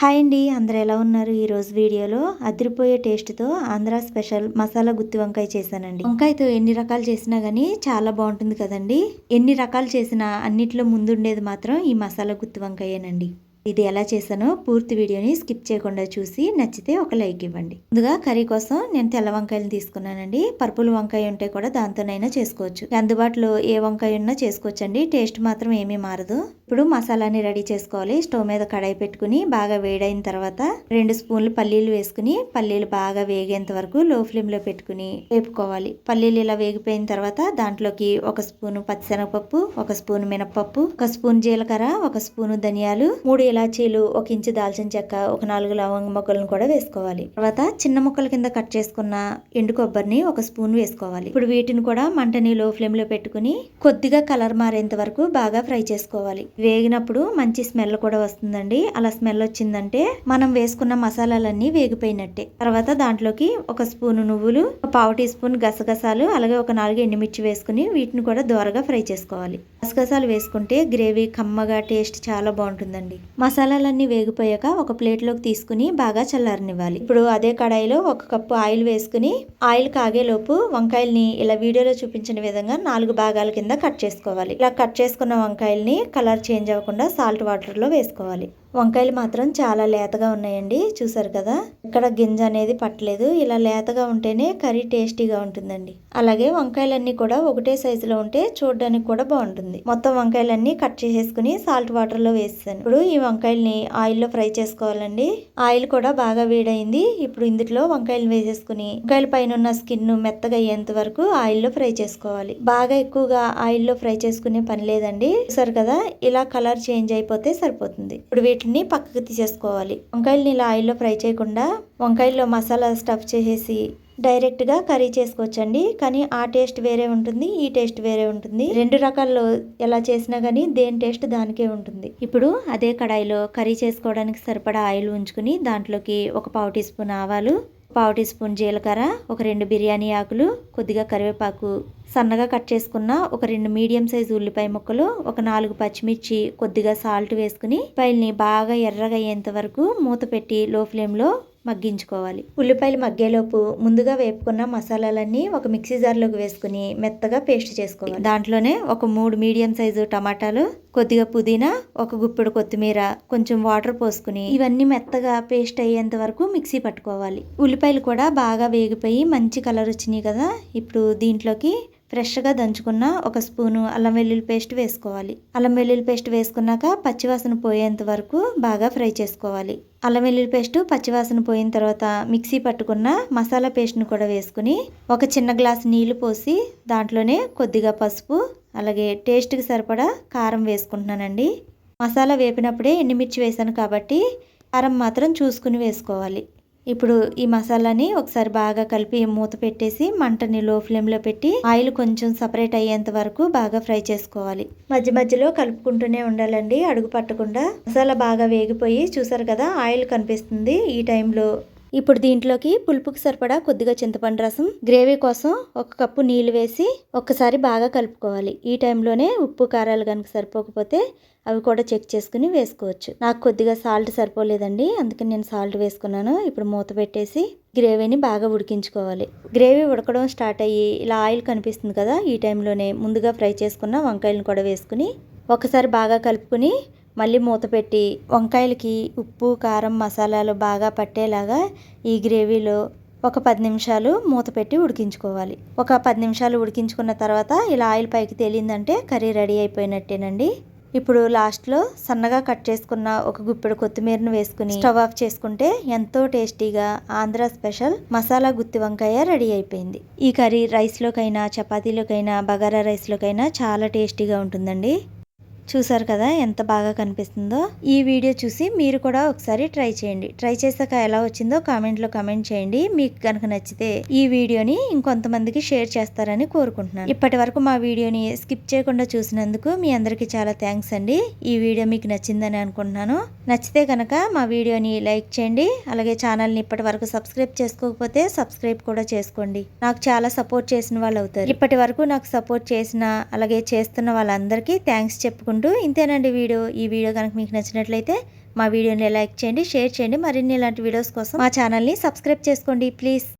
Hi అండి అందరు ఎలా ఉన్నారు? ఈ రోజు వీడియోలో అదిరిపోయే టేస్ట్తో ఆంధ్ర స్పెషల్ మసాలా గుత్తి వంకాయ చేశానండి. వంకాయతో ఎన్ని రకాలు చేసినా కానీ చాలా బాగుంటుంది కదండి. ఎన్ని రకాలు చేసినా అన్నిట్లో ముందుండేది మాత్రం ఈ మసాలా గుత్తి వంకాయేనండి. ఇది ఎలా చేశానో పూర్తి వీడియోని స్కిప్ చేయకుండా చూసి నచ్చితే ఒక లైక్ ఇవ్వండి. ముందుగా కర్రీ కోసం నేను తెల్ల వంకాయలు తీసుకున్నానండి. పర్పుల్ వంకాయ ఉంటే కూడా దాంతోనైనా చేసుకోవచ్చు. అందుబాటులో ఏ వంకాయ ఉన్నా చేసుకోవచ్చు అండి టేస్ట్ మాత్రం ఏమీ మారదు. ఇప్పుడు మసాలాని రెడీ చేసుకోవాలి. స్టవ్ మీద కడాయి పెట్టుకుని బాగా వేడైన తర్వాత రెండు స్పూన్లు పల్లీలు వేసుకుని పల్లీలు బాగా వేగేంత వరకు లో ఫ్లేమ్లో పెట్టుకుని వేపుకోవాలి. పల్లీలు ఇలా వేగిపోయిన తర్వాత దాంట్లోకి ఒక స్పూను పచ్చిశనగపప్పు ఒక స్పూన్ మినపప్పు ఒక స్పూన్ జీలకర్ర ఒక స్పూను ధనియాలు మూడు ఇలాచీలు ఒక ఇంచు దాల్చిన చెక్క ఒక నాలుగు లవంగ మొక్కలను కూడా వేసుకోవాలి. తర్వాత చిన్న ముక్కల కింద కట్ చేసుకున్న ఎండు కొబ్బరిని ఒక స్పూన్ వేసుకోవాలి. ఇప్పుడు వీటిని కూడా మంటని లో ఫ్లేమ్లో పెట్టుకుని కొద్దిగా కలర్ మారేంత వరకు బాగా ఫ్రై చేసుకోవాలి. వేగినప్పుడు మంచి స్మెల్ కూడా వస్తుందండి. అలా స్మెల్ వచ్చిందంటే మనం వేసుకున్న మసాలాలన్నీ వేగిపోయినట్టే. తర్వాత దాంట్లోకి ఒక స్పూన్ నువ్వులు పావు టీ స్పూన్ గసగసాలు అలాగే ఒక నాలుగు ఎండుమిర్చి వేసుకుని వీటిని కూడా దోరగా ఫ్రై చేసుకోవాలి. గసగసాలు వేసుకుంటే గ్రేవీ కమ్మగా టేస్ట్ చాలా బాగుంటుందండి. మసాలాలన్నీ వేగిపోయాక ఒక ప్లేట్లోకి తీసుకుని బాగా చల్లారనివ్వాలి. ఇప్పుడు అదే కడాయిలో ఒక కప్పు ఆయిల్ వేసుకుని ఆయిల్ కాగేలోపు వంకాయల్ని ఇలా వీడియోలో చూపించిన విధంగా నాలుగు భాగాల కింద కట్ చేసుకోవాలి. ఇలా కట్ చేసుకున్న వంకాయల్ని కలర్ చేంజ్ అవ్వకుండా సాల్ట్ వాటర్లో వేసుకోవాలి. వంకాయలు మాత్రం చాలా లేతగా ఉన్నాయండి చూసారు కదా? ఇక్కడ గింజ అనేది పట్టలేదు ఇలా లేతగా ఉంటేనే కర్రీ టేస్టీగా ఉంటుందండి. అలాగే వంకాయలన్నీ కూడా ఒకటే సైజులో ఉంటే చూడడానికి కూడా బాగుంటుంది. మొత్తం వంకాయలన్నీ కట్ చేసేసుకుని సాల్ట్ వాటర్లో వేసాను ఇప్పుడు ఈ వంకాయల్ని ఆయిల్లో ఫ్రై చేసుకోవాలండి. ఆయిల్ కూడా బాగా వేడైంది. ఇప్పుడు ఇందులో వంకాయలు వేసేసుకుని వంకాయల పైన ఉన్న స్కిన్ మెత్తగా అయ్యేంత వరకు ఆయిల్లో ఫ్రై చేసుకోవాలి. బాగా ఎక్కువగా ఆయిల్లో ఫ్రై చేసుకునే పని లేదండి. చూసారు కదా? ఇలా కలర్ చేంజ్ అయిపోతే సరిపోతుంది. ఇప్పుడు వీటిని పక్కకు తీసేసుకోవాలి. వంకాయలని ఇలా ఆయిల్లో ఫ్రై చేయకుండా వంకాయల్లో మసాలా స్టఫ్ చేసేసి డైరెక్ట్గా కర్రీ చేసుకోవచ్చండి. కానీ ఆ టేస్ట్ వేరే ఉంటుంది ఈ టేస్ట్ వేరే ఉంటుంది. రెండు రకాల్లో ఎలా చేసినా కానీ దేని టేస్ట్ దానికే ఉంటుంది. ఇప్పుడు అదే కడాయిలో కర్రీ చేసుకోవడానికి సరిపడా ఆయిల్ ఉంచుకుని దాంట్లోకి ఒక పావు టీ స్పూన్ ఆవాలు పావు టీ స్పూన్ జీలకర్ర ఒక రెండు బిర్యానీ ఆకులు కొద్దిగా కరివేపాకు సన్నగా కట్ చేసుకున్న ఒక రెండు మీడియం సైజు ఉల్లిపాయ ముక్కలు ఒక నాలుగు పచ్చిమిర్చి కొద్దిగా సాల్ట్ వేసుకుని పైల్ని బాగా ఎర్రగా అయ్యేంత వరకు మూత పెట్టి లో ఫ్లేమ్లో మగ్గించుకోవాలి. ఉల్లిపాయలు మగ్గేలోపు ముందుగా వేపుకున్న మసాలాలన్నీ ఒక మిక్సీ జార్లోకి వేసుకుని మెత్తగా పేస్ట్ చేసుకోవాలి. దాంట్లోనే ఒక మూడు మీడియం సైజు టమాటాలు కొద్దిగా పుదీనా ఒక గుప్పెడు కొత్తిమీర కొంచెం వాటర్ పోసుకుని ఇవన్నీ మెత్తగా పేస్ట్ అయ్యేంత వరకు మిక్సీ పట్టుకోవాలి. ఉల్లిపాయలు కూడా బాగా వేగిపోయి మంచి కలర్ వచ్చినాయి కదా ఇప్పుడు దీంట్లోకి ఫ్రెష్గా దంచుకున్న ఒక స్పూను అల్లం వెల్లుల్లి పేస్ట్ వేసుకోవాలి. అల్లం వెల్లుల్లి పేస్ట్ వేసుకున్నాక పచ్చివాసన పోయేంత వరకు బాగా ఫ్రై చేసుకోవాలి. అల్లం వెల్లుల్లి పేస్ట్ పచ్చివాసన పోయిన తర్వాత మిక్సీ పట్టుకున్న మసాలా పేస్ట్ను కూడా వేసుకుని ఒక చిన్న గ్లాస్ నీళ్ళు పోసి దాంట్లోనే కొద్దిగా పసుపు అలాగే టేస్ట్కి సరిపడా కారం వేసుకుంటున్నానండి. మసాలా వేపినప్పుడే ఎండుమిర్చి వేసాను కాబట్టి కారం మాత్రం చూసుకుని వేసుకోవాలి. ఇప్పుడు ఈ మసాలాని ఒకసారి బాగా కలిపి మూత పెట్టేసి మంటని లో ఫ్లేమ్లో పెట్టి ఆయిల్ కొంచెం సపరేట్ అయ్యేంత వరకు బాగా ఫ్రై చేసుకోవాలి. మధ్య మధ్యలో కలుపుకుంటూనే ఉండాలండి అడుగు పట్టకుండా. మసాలా బాగా వేగిపోయి చూసారు కదా ఆయిల్ కనిపిస్తుంది ఈ టైంలో ఇప్పుడు దీంట్లోకి పులుపుకి సరిపడా కొద్దిగా చింతపండు రసం గ్రేవీ కోసం ఒక కప్పు నీళ్ళు వేసి ఒక్కసారి బాగా కలుపుకోవాలి. ఈ టైంలోనే ఉప్పు కారాలు కనుక సరిపోకపోతే అవి కూడా చెక్ చేసుకుని వేసుకోవచ్చు. నాకు కొద్దిగా సాల్ట్ సరిపోలేదండి అందుకని నేను సాల్ట్ వేసుకున్నాను. ఇప్పుడు మూత పెట్టేసి గ్రేవీని బాగా ఉడికించుకోవాలి. గ్రేవీ ఉడకడం స్టార్ట్ అయ్యి ఇలా ఆయిల్ కనిపిస్తుంది కదా ఈ టైంలోనే ముందుగా ఫ్రై చేసుకున్న వంకాయలను కూడా వేసుకుని ఒకసారి బాగా కలుపుకుని మళ్ళీ మూత పెట్టి వంకాయలకి ఉప్పు కారం మసాలాలు బాగా పట్టేలాగా ఈ గ్రేవీలో ఒక పది నిమిషాలు మూత పెట్టి ఉడికించుకోవాలి. ఒక పది నిమిషాలు ఉడికించుకున్న తర్వాత ఇలా ఆయిల్ పైకి తేలిందంటే కర్రీ రెడీ అయిపోయినట్టేనండి. ఇప్పుడు లాస్ట్లో సన్నగా కట్ చేసుకున్న ఒక గుప్పెడు కొత్తిమీరను వేసుకుని స్టవ్ ఆఫ్ చేసుకుంటే ఎంతో టేస్టీగా ఆంధ్ర స్పెషల్ మసాలా గుత్తి వంకాయ రెడీ అయిపోయింది. ఈ కర్రీ రైస్లోకైనా చపాతీలోకైనా బగారా రైస్లోకైనా చాలా టేస్టీగా ఉంటుందండి. చూసారు కదా ఎంత బాగా కనిపిస్తుందో? ఈ వీడియో చూసి మీరు కూడా ఒకసారి ట్రై చేయండి. ట్రై చేశాక ఎలా వచ్చిందో కామెంట్లో కామెంట్ చేయండి. మీకు కనుక నచ్చితే ఈ వీడియోని ఇంకొంతమందికి షేర్ చేస్తారని కోరుకుంటున్నాను. ఇప్పటి వరకు మా వీడియోని స్కిప్ చేయకుండా చూసినందుకు మీ అందరికీ చాలా థ్యాంక్స్ అండి. ఈ వీడియో మీకు నచ్చిందని అనుకుంటున్నాను. నచ్చితే కనుక మా వీడియోని లైక్ చేయండి. అలాగే ఛానల్ని ఇప్పటి వరకు సబ్స్క్రైబ్ చేసుకోకపోతే సబ్స్క్రైబ్ కూడా చేసుకోండి. నాకు చాలా సపోర్ట్ చేసిన వాళ్ళు అవుతారు. ఇప్పటి వరకు నాకు సపోర్ట్ చేసిన అలాగే చేస్తున్న వాళ్ళందరికీ థ్యాంక్స్ చెప్పుకుంటూ ఇంతేనండి వీడియో. ఈ వీడియో కనుక మీకు నచ్చినట్లయితే మా వీడియోని లైక్ చేయండి షేర్ చేయండి. మరిన్ని ఇలాంటి వీడియోస్ కోసం మా ఛానల్ని సబ్స్క్రైబ్ చేసుకోండి. ప్లీజ్.